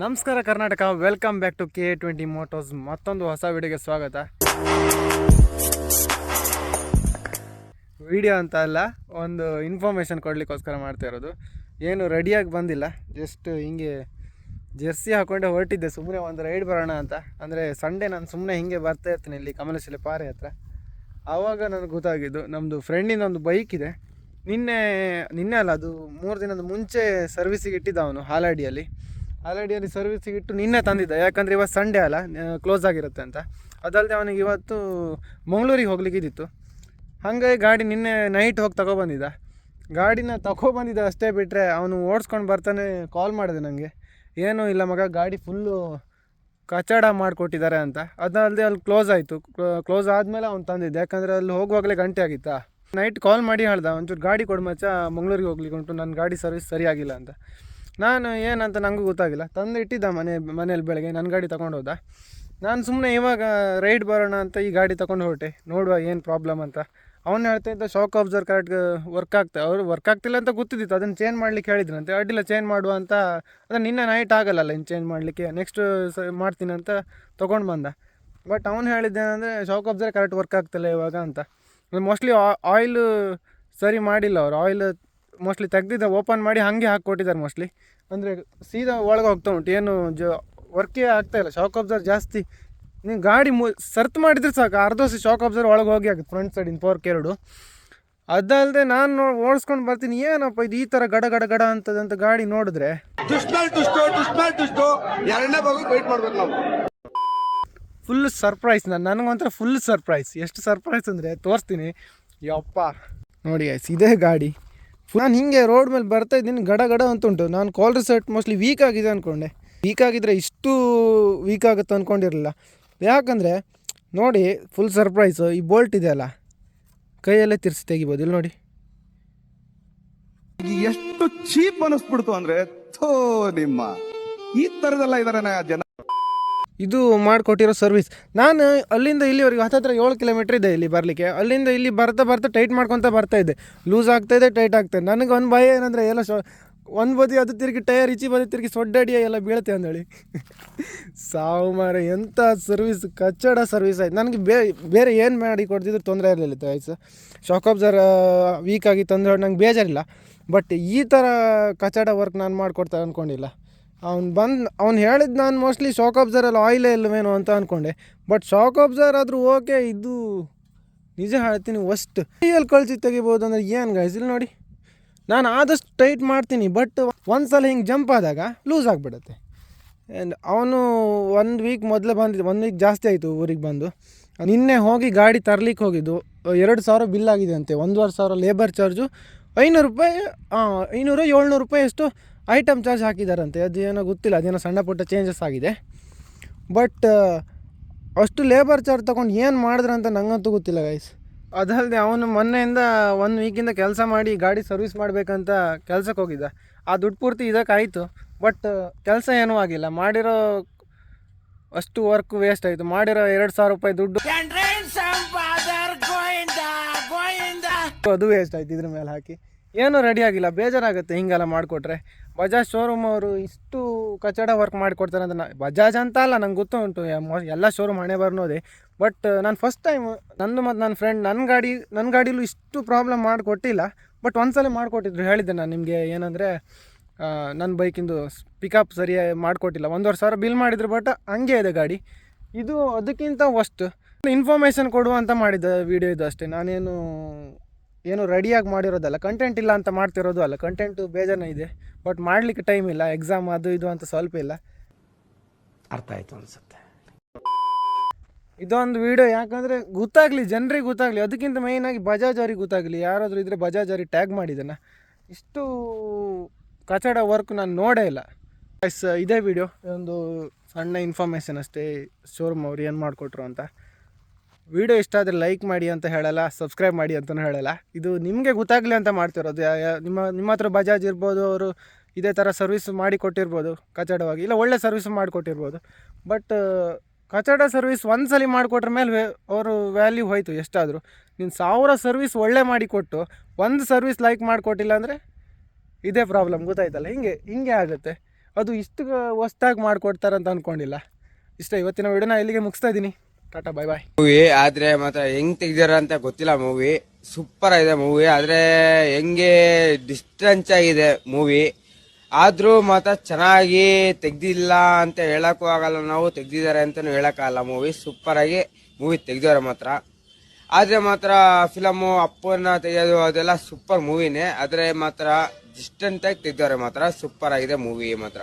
ನಮಸ್ಕಾರ Karnataka welcome back to K twenty motos ಮತ್ತೊಂದು ಹೊಸ ವಿಡಿಯೋಗೆ ಸ್ವಾಗತ. ವಿಡಿಯೋ ಅಂತ ಅಲ್ಲ, ಒಂದು ಇನ್ಫಾರ್ಮೇಷನ್ ಕೊಡಲಿಕ್ಕೋಸ್ಕರ ಮಾಡ್ತಾ ಇರೋದು. ಏನು ರೆಡಿಯಾಗಿ ಬಂದಿಲ್ಲ ಜಸ್ಟ್ ಹಿಂಗೆ ಜೆರ್ಸಿ ಹಾಕೊಂಡೆ ಹೊರಟಿದ್ದೆ ಸುಮ್ಮನೆ ಒಂದು ರೈಡ್ ಬರೋಣ ಅಂತ. ಅಂದರೆ ಸಂಡೇ ನಾನು ಸುಮ್ಮನೆ ಹಿಂಗೆ ಬರ್ತಾ ಇರ್ತೀನಿ ಇಲ್ಲಿ ಕಮಲಶಿಲೆ ಪಾರೆ ಹತ್ರ. ಆವಾಗ ನನಗೆ ಗೊತ್ತಾಗಿದ್ದು ನಮ್ಮದು ಫ್ರೆಂಡಿನ ಒಂದು ಬೈಕ್ ಇದೆ. ನಿನ್ನೆ ನಿನ್ನೆ ಅಲ್ಲ, ಅದು ಮೂರು ದಿನದ ಮುಂಚೆ ಸರ್ವಿಸಿಗೆ ಇಟ್ಟಿದ್ದ ಅವನು ಹಾಲಾಡಿಯಲ್ಲಿ. ಹಾಲಾಡಿಯಲ್ಲಿ ಸರ್ವಿಸಿಗೆ ಇಟ್ಟು ನಿನ್ನೆ ತಂದಿದ್ದ. ಯಾಕಂದರೆ ಇವತ್ತು ಸಂಡೇ ಅಲ್ಲ ಕ್ಲೋಸ್ ಆಗಿರುತ್ತೆ ಅಂತ. ಅದಲ್ಲದೆ ಅವನಿಗೆ ಇವತ್ತು ಮಂಗಳೂರಿಗೆ ಹೋಗ್ಲಿಕ್ಕಿದ್ದಿತ್ತು ಹಾಗಾಗಿ ಗಾಡಿ ನಿನ್ನೆ ನೈಟ್ ಹೋಗಿ ತಗೊಬಂದಿದ್ದ. ಗಾಡಿನ ತಗೊಬಂದಿದ್ದ ಅಷ್ಟೇ ಬಿಟ್ಟರೆ ಅವನು ಓಡಿಸ್ಕೊಂಡು ಬರ್ತಾನೆ ಕಾಲ್ ಮಾಡಿದೆ ನನಗೆ ಏನೂ ಇಲ್ಲ ಮಗ, ಗಾಡಿ ಫುಲ್ಲು ಕಚಡ ಮಾಡಿಕೊಟ್ಟಿದ್ದಾರೆ ಅಂತ. ಅದಲ್ಲದೆ ಅಲ್ಲಿ ಕ್ಲೋಸ್ ಆಯಿತು. ಕ್ಲೋಸ್ ಆದಮೇಲೆ ಅವ್ನು ತಂದಿದ್ದೆ. ಯಾಕಂದರೆ ಅಲ್ಲಿ ಹೋಗುವಾಗಲೇ ಗಂಟೆ ಆಗಿತ್ತಾ. ನೈಟ್ ಕಾಲ್ ಮಾಡಿ ಹೇಳ್ದ. ಒಂಚೂರು ಗಾಡಿ ಕೊಡು ಮಚ್ಚ, ಮಂಗಳೂರಿಗೆ ಹೋಗ್ಲಿಕ್ಕೆ ಉಂಟು. ನನ್ನ ಗಾಡಿ ಸರ್ವಿಸ್ ಸರಿಯಾಗಿಲ್ಲ ಅಂತ. ನಾನು ಏನಂತ ನನಗೂ ಗೊತ್ತಾಗಿಲ್ಲ. ತಂದು ಇಟ್ಟಿದ್ದ ಮನೆ ಮನೇಲಿ ಬೆಳಗ್ಗೆ. ನನ್ನ ಗಾಡಿ ತಗೊಂಡು ಹೋದ. ನಾನು ಸುಮ್ಮನೆ ಇವಾಗ ರೈಡ್ ಬರೋಣ ಅಂತ ಈ ಗಾಡಿ ತೊಗೊಂಡು ಹೊರಟೆ. ನೋಡುವ ಏನು ಪ್ರಾಬ್ಲಮ್ ಅಂತ. ಅವ್ನು ಹೇಳ್ತಾ ಇದ್ದ ಶಾಕ್ ಅಬ್ಸರ್ ಕರೆಕ್ಟ್ ವರ್ಕ್ ಆಗ್ತಾ ಅವರು ವರ್ಕ್ ಆಗ್ತಿಲ್ಲ ಅಂತ ಗೊತ್ತಿದ್ದಿತ್ತು. ಅದನ್ನು ಚೇಂಜ್ ಮಾಡಲಿಕ್ಕೆ ಹೇಳಿದ್ರಂತೆ ಅಡ್ಡಿಲ್ಲ ಚೇಂಜ್ ಮಾಡುವ ಅಂತ. ಅದನ್ನು ನಿನ್ನೆ ನೈಟ್ ಆಗಲ್ಲಲ್ಲ ಇನ್ನು ಚೇಂಜ್ ಮಾಡಲಿಕ್ಕೆ. ನೆಕ್ಸ್ಟ್ ಸ ಮಾಡ್ತೀನಿ ಅಂತ ತೊಗೊಂಡು ಬಂದ. ಬಟ್ ಅವ್ನು ಹೇಳಿದ್ದೇನೆಂದರೆ ಶಾಕ್ ಅಬ್ಸರ್ ಕರೆಕ್ಟ್ ವರ್ಕ್ ಆಗ್ತಿಲ್ಲ ಇವಾಗ ಅಂತ. ಮೋಸ್ಟ್ಲಿ ಆಯಿಲ್ ಸರಿ ಮಾಡಿಲ್ಲ ಅವರು. ಆಯಿಲ್ ಮೋಸ್ಟ್ಲಿ ತೆಗ್ದಿದ್ದ ಓಪನ್ ಮಾಡಿ ಹಾಗೆ ಹಾಕ್ಕೊಟ್ಟಿದ್ದಾರೆ ಮೋಸ್ಟ್ಲಿ ಅಂದರೆ ಸೀದಾ ಒಳಗೆ ಹೋಗ್ತಾ ಉಂಟು. ಏನು ಜ ವರ್ಕೇ ಆಗ್ತಾ ಇಲ್ಲ. ಶಾಕ್ ಅಬ್ಸರ್ ಜಾಸ್ತಿ. ನೀವು ಗಾಡಿ ಮು ಸರ್ತ್ ಮಾಡಿದ್ರೆ ಸಾಕು. ಅರ್ಧ ಶಾಕ್ ಅಬ್ಸರ್ ಒಳಗೆ ಹೋಗಿ ಆಗುತ್ತೆ. ಫ್ರಂಟ್ ಸೈಡಿನ ಫೋರ್ ಕೆರಡು ಅದಲ್ಲದೆ ನಾನು ನೋಡಿ ಓಡಿಸ್ಕೊಂಡು ಬರ್ತೀನಿ. ಏನಪ್ಪ ಇದು ಈ ಥರ ಗಡ ಗಡ ಗಡ ಅಂತದಂತ ಗಾಡಿ ನೋಡಿದ್ರೆ. ಫುಲ್ ಸರ್ಪ್ರೈಸ್ ನಾನು ನನಗೊಂಥರ ಫುಲ್ ಸರ್ಪ್ರೈಸ್ ಎಷ್ಟು ಸರ್ಪ್ರೈಸ್ ಅಂದರೆ ತೋರಿಸ್ತೀನಿ. ಯಪ್ಪ. ನೋಡಿ ಗೈಸ್ ಇದೇ ಗಾಡಿ. ನಾನು ಹಿಂಗೆ ರೋಡ್ ಮೇಲೆ ಬರ್ತಾ ಇದ್ದೀನಿ, ಗಡ ಗಡ ಅಂತ ಉಂಟು. ನಾನು ಕಾಲ್ ರಿಸರ್ಟ್ ಮೋಸ್ಟ್ಲಿ ವೀಕ್ ಆಗಿದೆ ಅಂದ್ಕೊಂಡೆ ವೀಕ್ ಆಗಿದ್ರೆ ಇಷ್ಟು ವೀಕ್ ಆಗುತ್ತೆ ಅಂದ್ಕೊಂಡಿರಲಿಲ್ಲ ಯಾಕಂದರೆ, ನೋಡಿ ಫುಲ್ ಸರ್ಪ್ರೈಸು ಈ ಬೋಲ್ಟ್ ಇದೆಯಲ್ಲ ಕೈಯಲ್ಲೇ ತಿರ್ಸಿ ತೆಗಿಬೋದು. ಇಲ್ಲಿ ನೋಡಿ. ಎಷ್ಟು ಚೀಪ್ ಅನಿಸ್ಬಿಡ್ತು ಅಂದರೆ ಥೋ ನಿಮ್ಮ. ಈ ಥರದೆಲ್ಲ ಇದ್ದಾರೆ ಜನ ಇದು ಮಾಡಿಕೊಟ್ಟಿರೋ ಸರ್ವಿಸ್ ನಾನು ಅಲ್ಲಿಂದ ಇಲ್ಲಿವರೆಗೆ ಹತ್ತತ್ರ ಏಳು ಕಿಲೋಮೀಟ್ರ್ ಇದೆ ಇಲ್ಲಿ ಬರಲಿಕ್ಕೆ. ಅಲ್ಲಿಂದ ಇಲ್ಲಿ ಬರ್ತಾ ಬರ್ತಾ ಟೈಟ್ ಮಾಡ್ಕೊತ ಇದೆ ಲೂಸ್ ಆಗ್ತಾ ಇದೆ ಟೈಟ್ ಆಗ್ತಾ ಇದೆ. ನನಗೆ ಒಂದು ಭಯ ಏನಂದರೆ ಎಲ್ಲ ಶೊ ಒಂದು ಬದಿ ಅದು ತಿರುಗಿ ಟೈರ್ ಈಚಿ ಬದಿ ತಿರುಗಿ ಸೊಡ್ಡಡಿ ಎಲ್ಲ ಬೀಳುತ್ತೆ ಅಂದೇಳಿ ಸಾವು ಮಾರ ಎಂಥ ಸರ್ವಿಸ್ ಕಚ್ಚಡ ಸರ್ವಿಸ್ ಆಯ್ತು. ನನಗೆ ಬೇರೆ ಏನು ಮಾಡಿ ಕೊಡ್ತಿದ್ರು ತೊಂದರೆ ಇರಲಿಲ್ಲ ಆಯ್ತು ಶಾಕ್ ಅಬ್ಸರ್ ವೀಕ್ ಆಗಿ ತೊಂದರೆ ನಂಗೆ ಬೇಜಾರಿಲ್ಲ. ಬಟ್ ಈ ಥರ ಕಚ್ಚಡ ವರ್ಕ್ ನಾನು ಮಾಡಿಕೊಡ್ತಾರೆ ಅಂದ್ಕೊಂಡಿಲ್ಲ ಅವ್ನು ಬಂದು, ಅವ್ನು ಹೇಳಿದ್ದು ನಾನು ಮೋಸ್ಟ್ಲಿ ಶಾಕ್ ಅಬ್ಸರಲ್ಲಿ ಆಯಿಲೇ ಇಲ್ಲವೇನೋ ಅಂತ ಅಂದ್ಕೊಂಡೆ ಬಟ್ ಶಾಕ್ ಅಬ್ಸರ್ ಆದರೂ ಓಕೆ ಇದು ನಿಜ ಹೇಳ್ತೀನಿ ವಸ್ಟ್ ಕೈಯಲ್ಲಿ ಕಳ್ಸಿ ತೆಗಿಬೋದು ಅಂದರೆ ಏನು ಗಾಯ್ಸ್ ಇಲ್ಲಿ ನೋಡಿ. ನಾನು ಆದಷ್ಟು ಟೈಟ್ ಮಾಡ್ತೀನಿ ಬಟ್ ಒಂದು ಸಲ ಹಿಂಗೆ ಜಂಪ್ ಆದಾಗ ಲೂಸ್ ಆಗಿಬಿಡುತ್ತೆ. ಆ್ಯಂಡ್ ಅವನು ಒಂದು ವೀಕ್ ಮೊದಲೇ ಬಂದಿದ್ದು ಒಂದು ವೀಕ್ ಜಾಸ್ತಿ ಆಯಿತು ಊರಿಗೆ ಬಂದು. ನಿನ್ನೆ ಹೋಗಿ ಗಾಡಿ ತರ್ಲಿಕ್ಕೆ ಹೋಗಿದ್ದು, ಎರಡು ಸಾವಿರ ಬಿಲ್ ಆಗಿದೆ ಅಂತೆ ಒಂದೂವರೆ ಸಾವಿರ ಲೇಬರ್ ಚಾರ್ಜು ಐನೂರು ರೂಪಾಯಿ ಐನೂರು ಏಳ್ನೂರು ರೂಪಾಯಿ ಎಷ್ಟು ಐಟಮ್ ಚಾರ್ಜ್ ಹಾಕಿದಾರಂತೆ. ಅದು ಏನೋ ಗೊತ್ತಿಲ್ಲ ಅದೇನೋ ಸಣ್ಣ ಪುಟ್ಟ ಚೇಂಜಸ್ ಆಗಿದೆ. ಬಟ್ ಅಷ್ಟು ಲೇಬರ್ ಚಾರ್ಜ್ ತೊಗೊಂಡು ಏನು ಮಾಡಿದ್ರು ಅಂತ ನಂಗಂತೂ ಗೊತ್ತಿಲ್ಲ ಗೈಸ್ ಅದಲ್ಲದೆ ಅವನು ಮೊನ್ನೆಯಿಂದ ಒಂದು ವೀಕಿಂದ ಕೆಲಸ ಮಾಡಿ ಗಾಡಿ ಸರ್ವಿಸ್ ಮಾಡಬೇಕಂತ ಕೆಲಸಕ್ಕೆ ಹೋಗಿದ್ದ. ಆ ದುಡ್ಡು ಪೂರ್ತಿ ಇದಕ್ಕಾಯಿತು. ಬಟ್ ಕೆಲಸ ಏನೂ ಆಗಿಲ್ಲ. ಮಾಡಿರೋ ಅಷ್ಟು ವರ್ಕ್ ವೇಸ್ಟ್ ಆಯಿತು. ಮಾಡಿರೋ ಎರಡು ಸಾವಿರ ರೂಪಾಯಿ ದುಡ್ಡು ಅದು ವೇಸ್ಟ್ ಆಯ್ತು ಇದ್ರ ಮೇಲೆ ಹಾಕಿ. ಏನೂ ರೆಡಿ ಆಗಿಲ್ಲ, ಬೇಜಾರಾಗುತ್ತೆ ಹಿಂಗೆಲ್ಲ ಮಾಡಿಕೊಟ್ರೆ. ಬಜಾಜ್ ಶೋರೂಮ್ ಅವರು ಇಷ್ಟು ಕಚಡ ವರ್ಕ್ ಮಾಡಿಕೊಡ್ತಾರೆ ಅಂತ ಬಜಾಜ್ ಅಂತ ಅಲ್ಲ, ನಂಗೆ ಗೊತ್ತು ಉಂಟು ಎಲ್ಲ ಶೋರೂಮ್ ಹಣೆ ಬರ್ನೋದೆ. ಬಟ್ ನಾನು ಫಸ್ಟ್ ಟೈಮ್ ನಂದು ಮತ್ತು ನನ್ನ ಫ್ರೆಂಡ್ ನನ್ನ ಗಾಡಿ ನನ್ನ ಗಾಡಿಲೂ ಇಷ್ಟು ಪ್ರಾಬ್ಲಮ್ ಮಾಡಿಕೊಟ್ಟಿಲ್ಲ. ಬಟ್ ಒಂದ್ಸಲ ಮಾಡಿಕೊಟ್ಟಿದ್ರು, ಹೇಳಿದ್ದೆ ನಾನು ನಿಮಗೆ ಏನಂದರೆ ನನ್ನ ಬೈಕಿಂದು ಪಿಕಪ್ ಸರಿಯಾಗಿ ಮಾಡಿಕೊಟ್ಟಿಲ್ಲ. ಒಂದೂವರೆ ಸಾವಿರ ಬಿಲ್ ಮಾಡಿದ್ರು ಬಟ್ ಹಂಗೆ ಇದೆ ಗಾಡಿ. ಇದು ಅದಕ್ಕಿಂತ ವಸ್ಟ್ ಇನ್ಫಾರ್ಮೇಷನ್ ಕೊಡುವಂತ ಮಾಡಿದ್ದ ವಿಡಿಯೋ ಇದು ಅಷ್ಟೇ. ನಾನೇನು ಏನು ರೆಡಿಯಾಗಿ ಮಾಡಿರೋದಲ್ಲ ಕಂಟೆಂಟ್ ಇಲ್ಲ ಅಂತ ಮಾಡ್ತಿರೋದು ಅಲ್ಲ ಕಂಟೆಂಟು ಬೇಜಾನ ಇದೆ. ಬಟ್ ಮಾಡಲಿಕ್ಕೆ ಟೈಮ್ ಇಲ್ಲ ಎಕ್ಸಾಮ್ ಅದು ಇದು ಅಂತ ಸ್ವಲ್ಪ ಇಲ್ಲ. ಅರ್ಥ ಆಯಿತು ಅನಿಸುತ್ತೆ. ಇದೊಂದು ವಿಡಿಯೋ ಯಾಕಂದರೆ ಗೊತ್ತಾಗಲಿ ಜನರಿಗೆ ಗೊತ್ತಾಗಲಿ ಅದಕ್ಕಿಂತ ಮೇಯ್ನಾಗಿ ಬಜಾಜ್ ಅವ್ರಿಗೆ ಗೊತ್ತಾಗಲಿ. ಯಾರಾದರೂ ಇದ್ದರೆ ಬಜಾಜ್ ಅವ್ರಿಗೆ ಟ್ಯಾಗ್ ಮಾಡಿದ್ದಾನೆ ಇಷ್ಟು ಕಚಡ ವರ್ಕ್ ನಾನು ನೋಡೇ ಇಲ್ಲ. ಎಸ್ ಇದೇ ವಿಡಿಯೋ ಒಂದು ಸಣ್ಣ ಇನ್ಫಾರ್ಮೇಷನ್ ಅಷ್ಟೇ ಶೋರೂಮ್ ಅವ್ರು ಏನು ಮಾಡಿಕೊಟ್ರು ಅಂತ. ವಿಡಿಯೋ ಇಷ್ಟ ಆದರೆ ಲೈಕ್ ಮಾಡಿ ಅಂತ ಹೇಳಲ್ಲ, ಸಬ್ಸ್ಕ್ರೈಬ್ ಮಾಡಿ ಅಂತಲೂ ಹೇಳಲ್ಲ. ಇದು ನಿಮಗೆ ಗೊತ್ತಾಗಲಿ ಅಂತ ಮಾಡ್ತಿರೋದು. ನಿಮ್ಮ ನಿಮ್ಮ ಹತ್ರ ಬಜಾಜ್ ಇರ್ಬೋದು, ಅವರು ಇದೇ ಥರ ಸರ್ವಿಸ್ ಮಾಡಿ ಕೊಟ್ಟಿರ್ಬೋದು ಕಚಡವಾಗಿ. ಇಲ್ಲ, ಒಳ್ಳೆ ಸರ್ವಿಸ್ ಮಾಡಿಕೊಟ್ಟಿರ್ಬೋದು. ಬಟ್ ಕಚಡ ಸರ್ವಿಸ್ ಒಂದು ಸಲ ಮಾಡಿಕೊಟ್ರ ಮೇಲೆ ಅವರು ವ್ಯಾಲ್ಯೂ ಹೋಯಿತು ಎಷ್ಟಾದರೂ. ನೀನು ಸಾವಿರ ಸರ್ವಿಸ್ ಒಳ್ಳೆ ಮಾಡಿಕೊಟ್ಟು, ಒಂದು ಸರ್ವಿಸ್ ಲೈಕ್ ಮಾಡಿಕೊಟ್ಟಿಲ್ಲ ಅಂದರೆ ಇದೇ ಪ್ರಾಬ್ಲಮ್ ಗೊತ್ತಾಯ್ತಲ್ಲ? ಹಿಂಗೆ ಹಿಂಗೆ ಆಗುತ್ತೆ. ಅದು ಇಷ್ಟು ಹೊಸ್ದಾಗಿ ಮಾಡಿಕೊಡ್ತಾರಂತ ಅಂದ್ಕೊಂಡಿಲ್ಲ ಇಷ್ಟ, ಇವತ್ತಿನ ವಿಡಿಯೋನ ಇಲ್ಲಿಗೆ ಮುಗಿಸ್ತಾ ಇದ್ದೀನಿ ಟಾಟಾ ಬೈ ಬಾಯ್ ಮೂವಿ ಆದ್ರೆ ಮಾತ್ರ ಹೆಂಗ್ ತೆಗ್ದಿರ ಅಂತ ಗೊತ್ತಿಲ್ಲ ಮೂವಿ ಸೂಪರ್ ಆಗಿದೆ ಮೂವಿ ಆದ್ರೆ ಹೆಂಗೆ ಡಿಸ್ಟೆನ್ಸ್ ಆಗಿದೆ ಮೂವಿ ಆದ್ರೂ ಮಾತ್ರ ಚೆನ್ನಾಗಿ ತೆಗ್ದಿಲ್ಲ ಅಂತ ಹೇಳಕ್ಕೂ ಆಗಲ್ಲ. ನಾವು ತೆಗ್ದಿದ್ದಾರೆ ಅಂತಾನು ಹೇಳಕ್ಕಾಗಲ್ಲ ಮೂವಿ ಸೂಪರ್ ಆಗಿ ಮೂವಿ ತೆಗ್ದವ್ರೆ ಮಾತ್ರ. ಆದ್ರೆ ಮಾತ್ರ ಫಿಲಮು ಅಪ್ಪನ ತೆಗೆಯೋದು ಅದೆಲ್ಲ ಸೂಪರ್ ಮೂವಿನೇ ಆದ್ರೆ ಮಾತ್ರ ಡಿಸ್ಟೆಂಟ್ ಆಗಿ ತೆಗ್ದವ್ರೆ ಮಾತ್ರ. ಸೂಪರ್ ಆಗಿದೆ ಮೂವಿ ಮಾತ್ರ.